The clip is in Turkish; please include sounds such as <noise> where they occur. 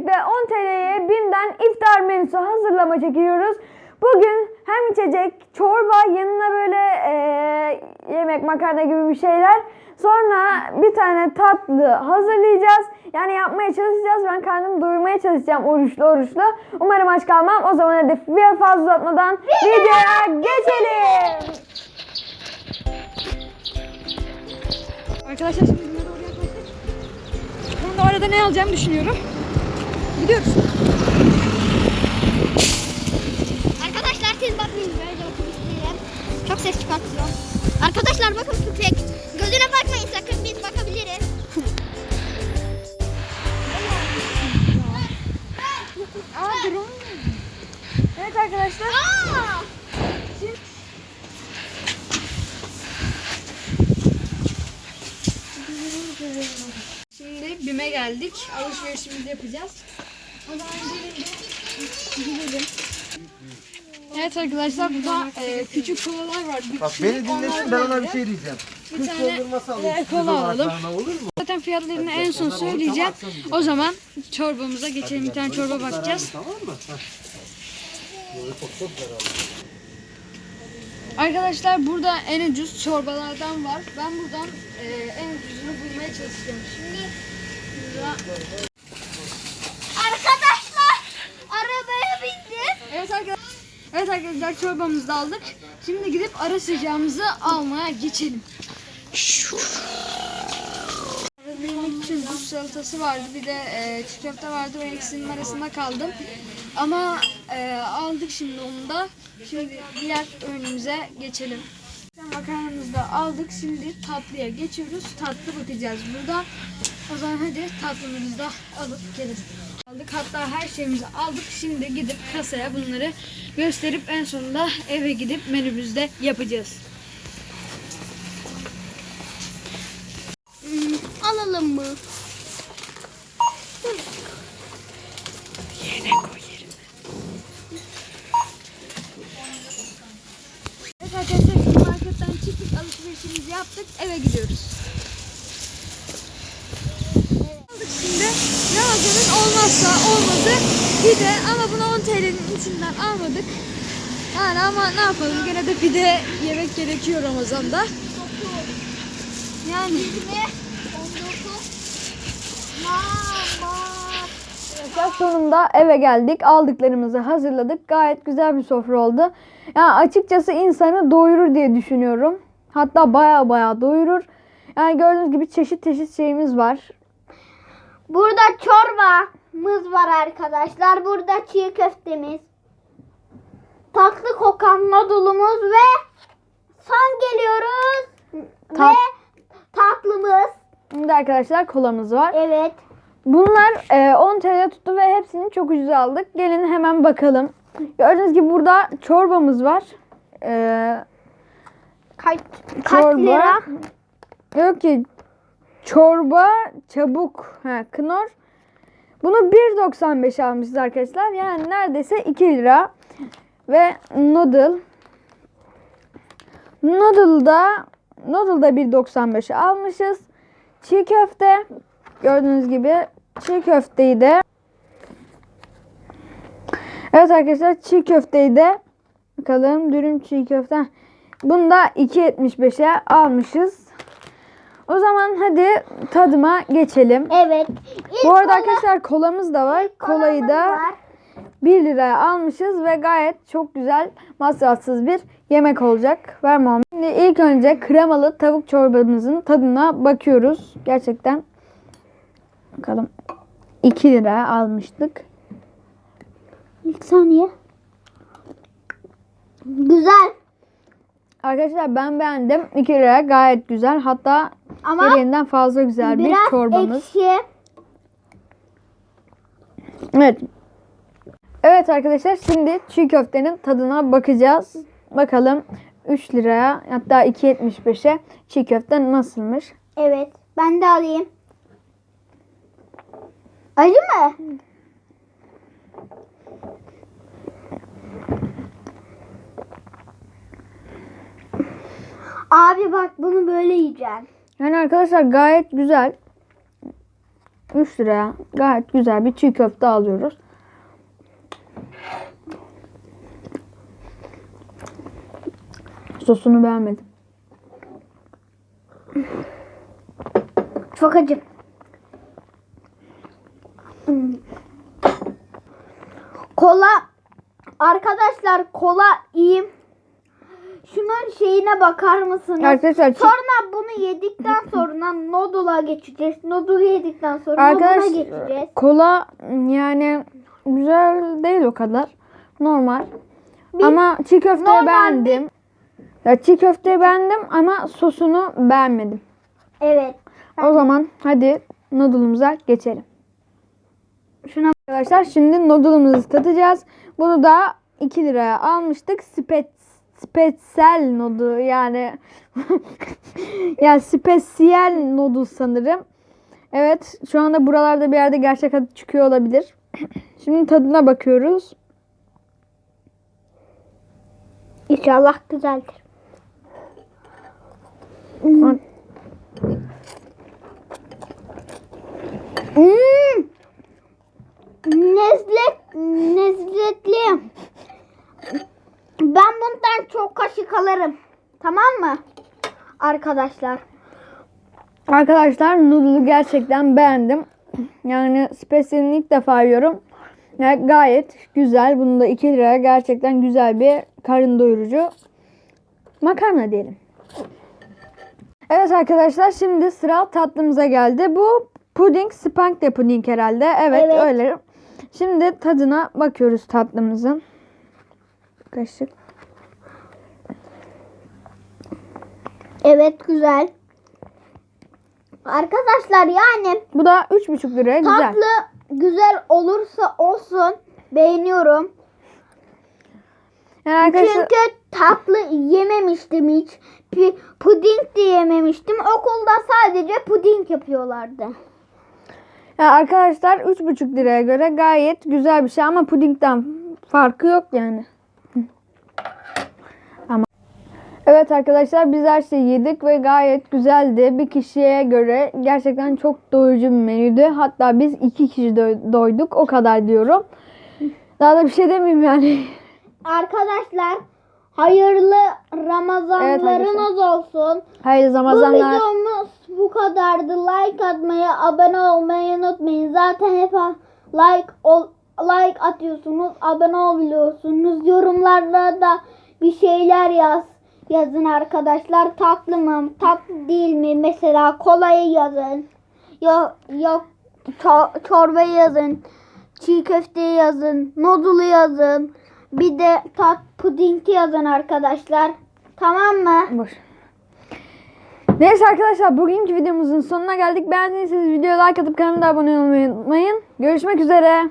birlikte 10 TL'ye BİM'den iftar menüsü hazırlama çekiyoruz. Bugün hem içecek, çorba, yanına böyle eee, yemek, makarna gibi bir şeyler. Sonra bir tane tatlı hazırlayacağız. Yani yapmaya çalışacağız. Ben karnımı doyurmaya çalışacağım oruçlu oruçlu. Umarım aç kalmam. O zaman hadi bir fazla uzatmadan videoya geçelim. Arkadaşlar şimdi bunları oraya koyduk. Ben de arada ne alacağımı düşünüyorum. Gidiyoruz. Arkadaşlar siz bakmayın böyle otobüslerim. Çok ses çıkartıyor. Arkadaşlar bakın tüfek. Gözüne bakmayın sakın biz bakabiliriz. Aa drone. Evet arkadaşlar. Aa! Şimdi BİM'e geldik. Alışverişimizi yapacağız. Gidelim. Evet arkadaşlar burada e, küçük kolalar var. Bir Bak beni dinlesin ben ona bir şey diyeceğim. Bir Kız tane dondurması e, alayım. kola alalım. Olur mu? Zaten fiyatlarını en son söyleyeceğim. O zaman çorbamıza geçelim. Bir tane çorba bakacağız. Tamam mı? Arkadaşlar burada en ucuz çorbalardan var. Ben buradan e, en ucuzunu bulmaya çalışacağım. Şimdi burada... Arkadaşlar arabaya bindim. Evet arkadaşlar. Arkadaşlar çorbamızı da aldık. Şimdi gidip ara sıcağımızı almaya geçelim. Benim için Rus salatası vardı. Bir de e, çiğ köfte vardı. Ben ikisinin arasında kaldım. Ama e, aldık şimdi onu da. Şimdi diğer önümüze geçelim. Makarnamızı da aldık. Şimdi tatlıya geçiyoruz. Tatlı bakacağız burada. O zaman hadi tatlımızı da alıp geliriz. Aldık hatta her şeyimizi aldık. Şimdi gidip kasaya bunları gösterip en sonunda eve gidip menümüzde yapacağız. Hmm, alalım mı? Evet arkadaşlar marketten çıktık alışverişimizi yaptık eve gidiyoruz. Aldık şimdi Ramazan'ın olmazsa olmadı pide ama bunu 10 TL'nin içinden almadık. Yani ama ne yapalım gene de pide yemek gerekiyor Ramazan'da. Yani Ne? 19. Mama. Arkadaşlar sonunda eve geldik. Aldıklarımızı hazırladık. Gayet güzel bir sofra oldu. Yani açıkçası insanı doyurur diye düşünüyorum. Hatta baya baya doyurur. Yani gördüğünüz gibi çeşit çeşit şeyimiz var. Burada çorbamız var arkadaşlar. Burada çiğ köftemiz. Tatlı kokan noodle'umuz ve son geliyoruz. Tat- Ve tatlımız. Şimdi arkadaşlar kolamız var. Evet. Bunlar e, 10 TL tuttu ve hepsini çok ucuz aldık. Gelin hemen bakalım. Gördüğünüz gibi burada çorbamız var. E, Kaç, kaç Çorba. lira? Yok ki çorba çabuk. Ha, knor. Bunu 1.95 almışız arkadaşlar. Yani neredeyse 2 lira. Ve noodle. Noodle da noodle da 1.95 almışız. Çiğ köfte. Gördüğünüz gibi çiğ köfteyi de Evet arkadaşlar çiğ köfteyi de bakalım dürüm çiğ köfte. Bunu da 2.75'e almışız. O zaman hadi tadıma geçelim. Evet. Bu arada arkadaşlar kolamız da var. Kolayı da var. 1 liraya almışız ve gayet çok güzel masrafsız bir yemek olacak. Ver Muhammed. Şimdi ilk önce kremalı tavuk çorbamızın tadına bakıyoruz. Gerçekten bakalım 2 liraya almıştık. Bir saniye. Güzel. Arkadaşlar ben beğendim. 2 liraya gayet güzel. Hatta Ama gereğinden fazla güzel bir biraz çorbamız. ekşi. Evet. Evet arkadaşlar şimdi çiğ köftenin tadına bakacağız. Bakalım 3 liraya hatta 2.75'e çiğ köfte nasılmış? Evet. Ben de alayım. Acı mı? Abi bak bunu böyle yiyeceksin. Yani arkadaşlar gayet güzel. 3 liraya gayet güzel bir çiğ köfte alıyoruz. Sosunu beğenmedim. Çok acı. Kola arkadaşlar kola iyi. Şunun şeyine bakar mısınız? Arkadaşlar Sonra bunu yedikten sonra noodle'a geçeceğiz. Noodle'u yedikten sonra Arkadaş geçeceğiz. kola yani güzel değil o kadar. Normal. Ama çiğ köfteyi beğendim. Ya çiğ köfteyi beğendim ama sosunu beğenmedim. Evet. O zaman hadi noodle'ımıza geçelim. Şuna Arkadaşlar şimdi noodle'ımızı tadacağız. Bunu da 2 liraya almıştık. Spet spesiyel noodle yani <laughs> yani spesiyel noodle sanırım. Evet şu anda buralarda bir yerde gerçek adı çıkıyor olabilir. <clears throat> Şimdi tadına bakıyoruz. inşallah güzeldir. Hmm. Nezlet, lezzetli. Ben bundan çok kaşık alırım. Tamam mı? Arkadaşlar. Arkadaşlar noodle'ı gerçekten beğendim. Yani spesiyelini ilk defa yiyorum. Yani gayet güzel. Bunu da 2 liraya gerçekten güzel bir karın doyurucu makarna diyelim. Evet arkadaşlar şimdi sıra tatlımıza geldi. Bu puding, spank de puding herhalde. Evet, Evet. öyle. Şimdi tadına bakıyoruz tatlımızın. Kaşık. Evet güzel. Arkadaşlar yani Bu da 3,5 liraya güzel. tatlı güzel olursa olsun beğeniyorum. Yani arkadaşlar Çünkü tatlı yememiştim hiç. Pi- Puding de yememiştim. Okulda sadece puding yapıyorlardı. Ya arkadaşlar 3,5 liraya göre gayet güzel bir şey ama pudingden farkı yok yani. Hı. Ama Evet arkadaşlar biz her şeyi yedik ve gayet güzeldi. Bir kişiye göre gerçekten çok doyurucu bir menüydü. Hatta biz iki kişi doy- doyduk o kadar diyorum. Daha da bir şey demeyeyim yani. Arkadaşlar hayırlı Ramazanlarınız olsun. Hayırlı Bu Ramazanlar. videomuz bu kadardı. Like atmayı, abone olmayı unutmayın. Zaten hep a- like ol, like atıyorsunuz, abone oluyorsunuz. Yorumlarda da bir şeyler yaz. Yazın arkadaşlar. Tatlı mı, tatlı değil mi? Mesela kolayı yazın. Yok yok ço- çorbayı yazın. Çiğ köfteyi yazın. Noodle'u yazın. Bir de tat pudingi yazın arkadaşlar. Tamam mı? Boş. Neyse arkadaşlar bugünkü videomuzun sonuna geldik. Beğendiyseniz videoya like atıp kanalıma da abone olmayı unutmayın. Görüşmek üzere.